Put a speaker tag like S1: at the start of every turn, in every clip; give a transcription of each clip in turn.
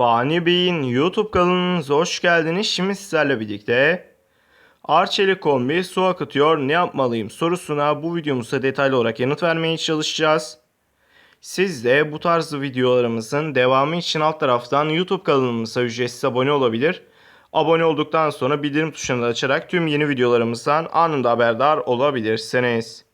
S1: Fani Bey'in YouTube kanalınıza hoş geldiniz. Şimdi sizlerle birlikte Arçelik kombi su akıtıyor ne yapmalıyım sorusuna bu videomuzda detaylı olarak yanıt vermeye çalışacağız. Siz de bu tarz videolarımızın devamı için alt taraftan YouTube kanalımıza ücretsiz abone olabilir. Abone olduktan sonra bildirim tuşunu da açarak tüm yeni videolarımızdan anında haberdar olabilirsiniz.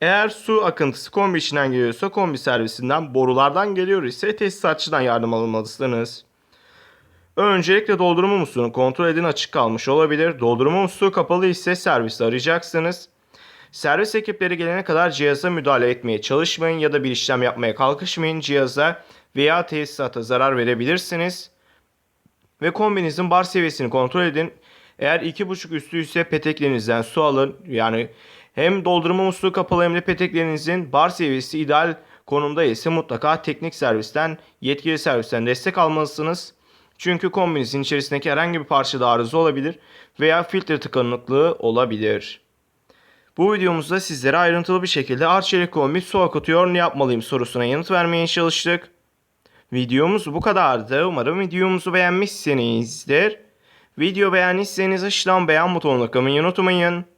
S1: Eğer su akıntısı kombi içinden geliyorsa kombi servisinden borulardan geliyor ise tesisatçıdan yardım almalısınız. Öncelikle doldurma musluğunu kontrol edin açık kalmış olabilir. Doldurma musluğu kapalı ise servisi arayacaksınız. Servis ekipleri gelene kadar cihaza müdahale etmeye çalışmayın ya da bir işlem yapmaya kalkışmayın. Cihaza veya tesisata zarar verebilirsiniz. Ve kombinizin bar seviyesini kontrol edin. Eğer 2.5 üstü ise peteklerinizden su alın. Yani hem doldurma musluğu kapalı hem de peteklerinizin bar seviyesi ideal konumda ise mutlaka teknik servisten, yetkili servisten destek almalısınız. Çünkü kombinizin içerisindeki herhangi bir parçada arıza olabilir veya filtre tıkanıklığı olabilir. Bu videomuzda sizlere ayrıntılı bir şekilde Arçelik kombi su akıtıyor ne yapmalıyım sorusuna yanıt vermeye çalıştık. Videomuz bu kadardı. Umarım videomuzu beğenmişsinizdir. Video beğendiyseniz aşağıdan beğen butonuna tıklamayı unutmayın.